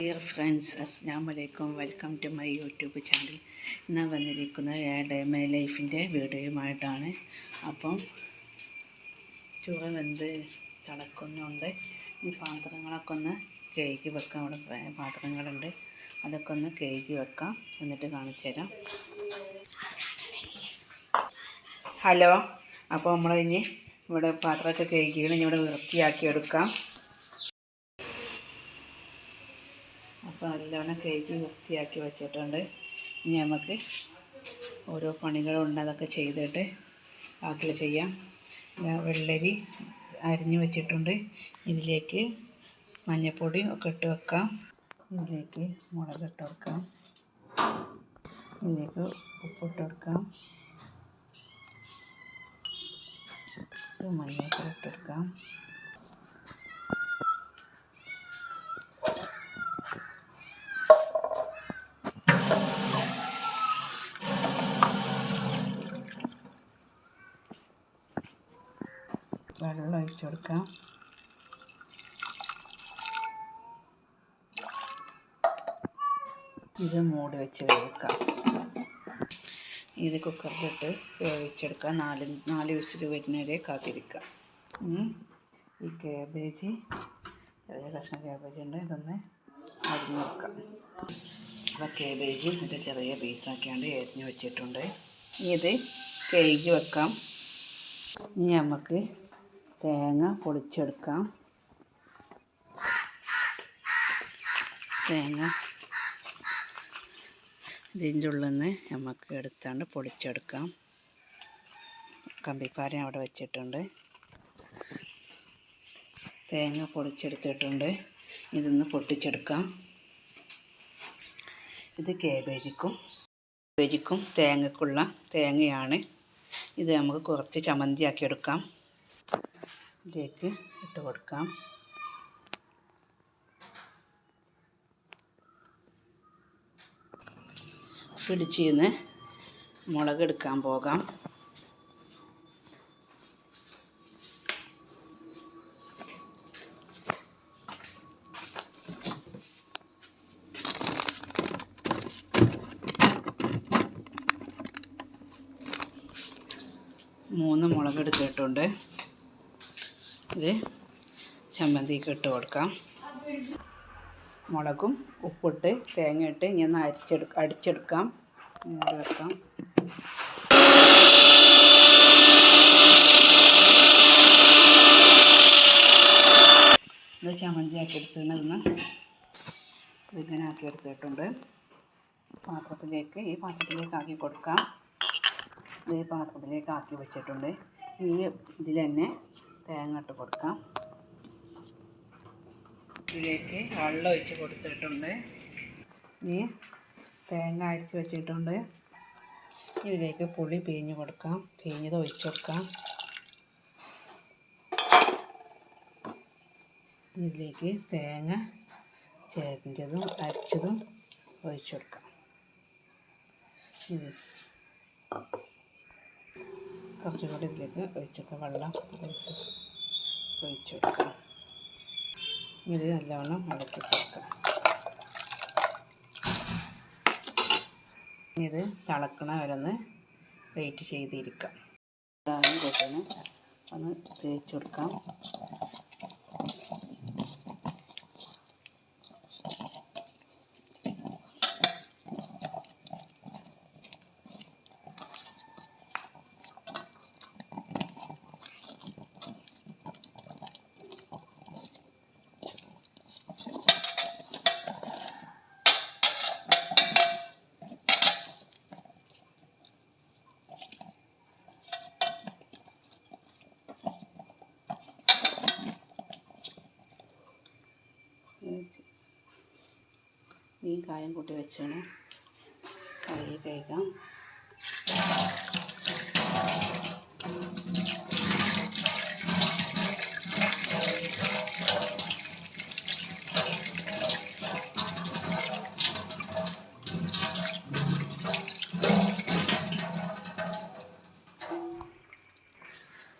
Dear friends അസ്സാം വലൈക്കും welcome to my YouTube channel ഇന്ന് വന്നിരിക്കുന്ന ഡേ മൈ ലൈഫിന്റെ വീഡിയോയുമായിട്ടാണ്. അപ്പം ചുവ വെന്ത് തിളക്കുന്നുണ്ട്? ഈ പാത്രങ്ങളൊക്കെ ഒന്ന് കേക്ക് വെക്കാം. അവിടെ പാത്രങ്ങളുണ്ട്. അതൊക്കെ ഒന്ന് കേക്ക് വെക്കാം. എന്നിട്ട് കാണിച്ചു തരാം. ഹലോ. അപ്പോൾ നമ്മളിനി ഇവിടെ പാത്രമൊക്കെ കേക്കുകൾ ഇനി ഇവിടെ വൃത്തിയാക്കി എടുക്കാം. അപ്പോൾ നല്ലോണം കഴുകി വൃത്തിയാക്കി വെച്ചിട്ടുണ്ട്. ഇനി നമുക്ക് ഓരോ പണികളുണ്ട് അതൊക്കെ ചെയ്തിട്ട് ബാക്കിൽ ചെയ്യാം. വെള്ളരി അരിഞ്ഞ് വെച്ചിട്ടുണ്ട്. ഇതിലേക്ക് മഞ്ഞൾപ്പൊടി ഒക്കെ ഇട്ട് വെക്കാം. ഇതിലേക്ക് മുളക് ഇട്ട് വെക്കാം ഇതിലേക്ക് ഉപ്പിട്ട് വെക്കാം മഞ്ഞൾപ്പൊടി ഇട്ട് വെക്കാം വെള്ളം ഒഴിച്ച് കൊടുക്കാം. ഇത് മൂടി വെച്ച് വേവിക്കാം. ഇത് കുക്കറിലിട്ട് വേവിച്ചെടുക്കാം. നാല് നാല് വിസിൽ വരുന്നവരെ കാത്തിരിക്കാം. ഈ കാബേജ് ചെറിയ കഷ്ണം കാബേജ് ഉണ്ട്. ഇതൊന്ന് അരിഞ്ഞെടുക്കാം അപ്പോൾ കേബേജ് എന്റെ ചെറിയ പീസാക്കിയാണ്ട് എരിഞ്ഞ് വെച്ചിട്ടുണ്ട്. ഇനി ഇത് കേക്ക് വെക്കാം. ഇനി നമുക്ക് തേങ്ങ പൊളിച്ചെടുക്കാം. തേങ്ങ ഇതിന്റെ ഉള്ളിൽ നിന്ന് നമുക്ക് എടുത്താണ്ട് പൊളിച്ചെടുക്കാം. കമ്പിപ്പാര അവിടെ വെച്ചിട്ടുണ്ട്. തേങ്ങ പൊളിച്ചെടുത്തിട്ടുണ്ട്. ഇതൊന്ന് പൊട്ടിച്ചെടുക്കാം. ഇത് കേബേജിക്കും കേബേജിക്കും തേങ്ങക്കുള്ള തേങ്ങയാണ്. ഇത് നമുക്ക് കുറച്ച് ചമ്മന്തിയാക്കി എടുക്കാം ഇതിലേക്ക് ഇട്ട് കൊടുക്കാം. പിടിച്ചിന്ന് മുളക് എടുക്കാൻ പോകാം. മൂന്ന് മുളക് എടുത്തിട്ടുണ്ട്. ഇത് ചമ്മന്തിക്ക് ഇട്ട് കൊടുക്കാം. മുളകും ഉപ്പിട്ട് തേങ്ങ ഇട്ട് ഇനി ഒന്ന് അരിച്ചെടുക്ക അടിച്ചെടുക്കാം. ഇങ്ങോട്ട് വെക്കാം. ഇത് ചമ്മന്തി ആക്കി എടുത്തിരുന്നതെന്ന് ഇതിങ്ങനെ ആക്കി എടുത്തിട്ടുണ്ട്. പാത്രത്തിലേക്ക് ഈ പാത്രത്തിലേക്ക് ആക്കി കൊടുക്കാം. ഈ പാത്രത്തിലേക്ക് ആക്കി വെച്ചിട്ടുണ്ട്. ഈ ഇതിൽ തന്നെ തേങ്ങ ഇട്ട് കൊടുക്കാം. ഇതിലേക്ക് വെള്ളം ഒഴിച്ച് കൊടുത്തിട്ടുണ്ട്. ഇനി തേങ്ങ അരിച്ച് വെച്ചിട്ടുണ്ട്. ഇതിലേക്ക് പുളി പിഴിഞ്ഞ് കൊടുക്കാം. പിഴിഞ്ഞത് ഒഴിച്ച് കൊടുക്കാം. ഇതിലേക്ക് തേങ്ങ ചേർത്തതും അരച്ചതും ഒഴിച്ചു കൊടുക്കാം. കുറച്ചും കൂടി ഇതിലേക്ക് ഒഴിച്ചൊക്കെ വെള്ളം ഒഴിച്ച് ഒഴിച്ചു കൊടുക്കാം. ഇത് നല്ലവണ്ണം ഇളക്കി കൊടുക്കാം. ഇത് തിളക്കണ വരെ ഒന്ന് വെയിറ്റ് ചെയ്തിരിക്കാം കൂട്ടിന് ഒന്ന് തേച്ച് കൊടുക്കാം. ഈ കായം കൂട്ടി വെച്ചാണ് കറി കഴിക്കാം.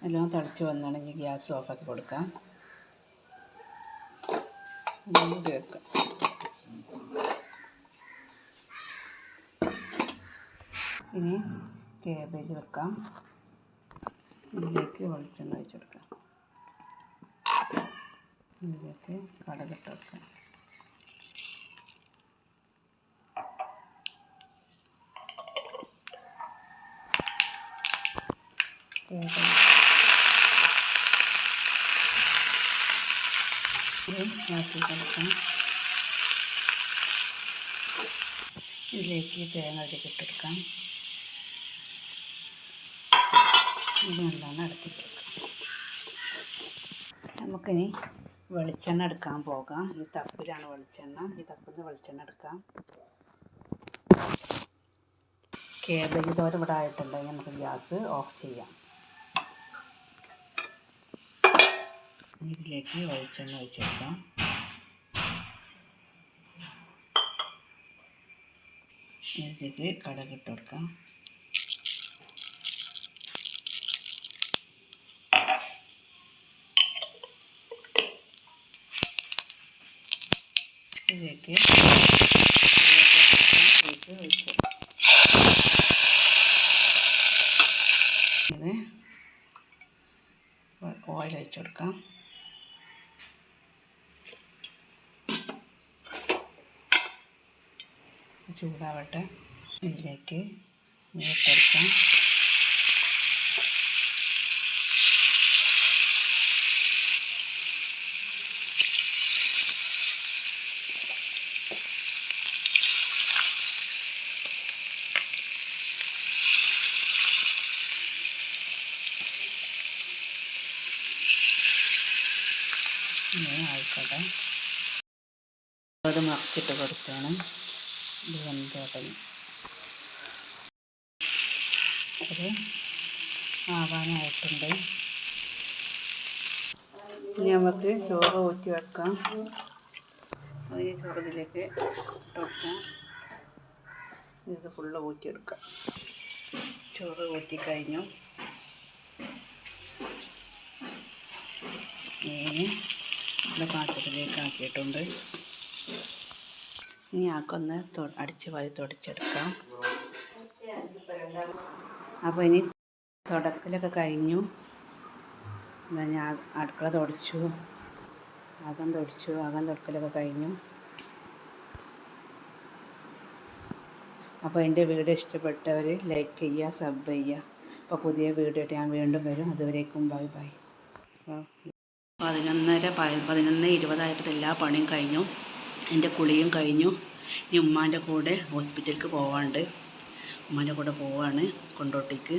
എല്ലാം തിളച്ച് വന്നാണെങ്കിൽ ഗ്യാസ് ഓഫാക്കി കൊടുക്കാം മൂടി വെക്കാം ഇനി കാബേജ് വെക്കാം. ഇതിലേക്ക് വെളിച്ചെണ്ണ ഒഴിച്ച് കൊടുക്കാം. ഇതിലേക്ക് കടകിട്ട് വെക്കാം മാറ്റി കൊടുക്കാം. ഇതിലേക്ക് തേങ്ങ ഇട്ടിട്ടെടുക്കാം ഇത് നല്ലോണം നമുക്കിനി വെളിച്ചെണ്ണ എടുക്കാൻ പോകാം. ഈ തപ്പിലാണ് വെളിച്ചെണ്ണ. ഈ തപ്പിൽ നിന്ന് വെളിച്ചെണ്ണ എടുക്കാം. കേബേജ് തോര ഇവിടെ ആയിട്ടുണ്ടെങ്കിൽ നമുക്ക് ഗ്യാസ് ഓഫ് ചെയ്യാം. ഇതിലേക്ക് വെളിച്ചെണ്ണ ഒഴിച്ചെടുക്കാം ഇതിലേക്ക് കടകിട്ട് കൊടുക്കാം. ഇതിലേക്ക് ഓയിൽ ഒഴിച്ച് കൊടുക്കാം. ചൂടാവട്ടെ. ഇതിലേക്ക് ഇട്ടെടുക്കാം ഇങ്ങനെ ആയിക്കോട്ടെ. അത് മറിച്ചിട്ട് കൊടുക്കണം. ഇത് വെന്തോട്ടന് അത് ആവാനായിട്ടുണ്ട്. ഇനി നമുക്ക് ചോറ് ഊറ്റി വെക്കാം. അതിന് ചോറ് ഇതിലേക്ക് ഇട്ട് കൊടുക്കാം ഇത് ഫുള്ള് ഊറ്റിയെടുക്കാം ചോറ് ഊറ്റി കഴിഞ്ഞു. ഇത് പാത്രത്തിലേക്ക് ആക്കിയിട്ടുണ്ട് ഇനി ആക്കൊന്ന് അടിച്ച് വാരി തുടച്ചെടുക്കാം. അപ്പോൾ ഇനി തുടക്കലൊക്കെ കഴിഞ്ഞു. എന്താ ഞാൻ അടുക്കള തുടച്ചു. അകം തുടച്ചു. അകം തുടക്കലൊക്കെ കഴിഞ്ഞു. അപ്പോൾ എന്റെ വീഡിയോ ഇഷ്ടപ്പെട്ടവർ ലൈക്ക് ചെയ്യുക സബ് ചെയ്യുക. അപ്പോൾ പുതിയ വീഡിയോ ഞാൻ വീണ്ടും വരും. അതുവരേക്കും ബൈ ബൈ. അപ്പോൾ പതിനൊന്നര പതിനൊന്ന് ഇരുപതായപ്പോൾ എല്ലാ പണിയും കഴിഞ്ഞു. എന്റെ കുളിയും കഴിഞ്ഞു. ഇനി ഉമ്മാന്റെ കൂടെ ഹോസ്പിറ്റലിലേക്ക് പോവാണ്ട്. ഉമ്മാന്റെ കൂടെ പോവാണ് കൊണ്ടോട്ടേക്ക്.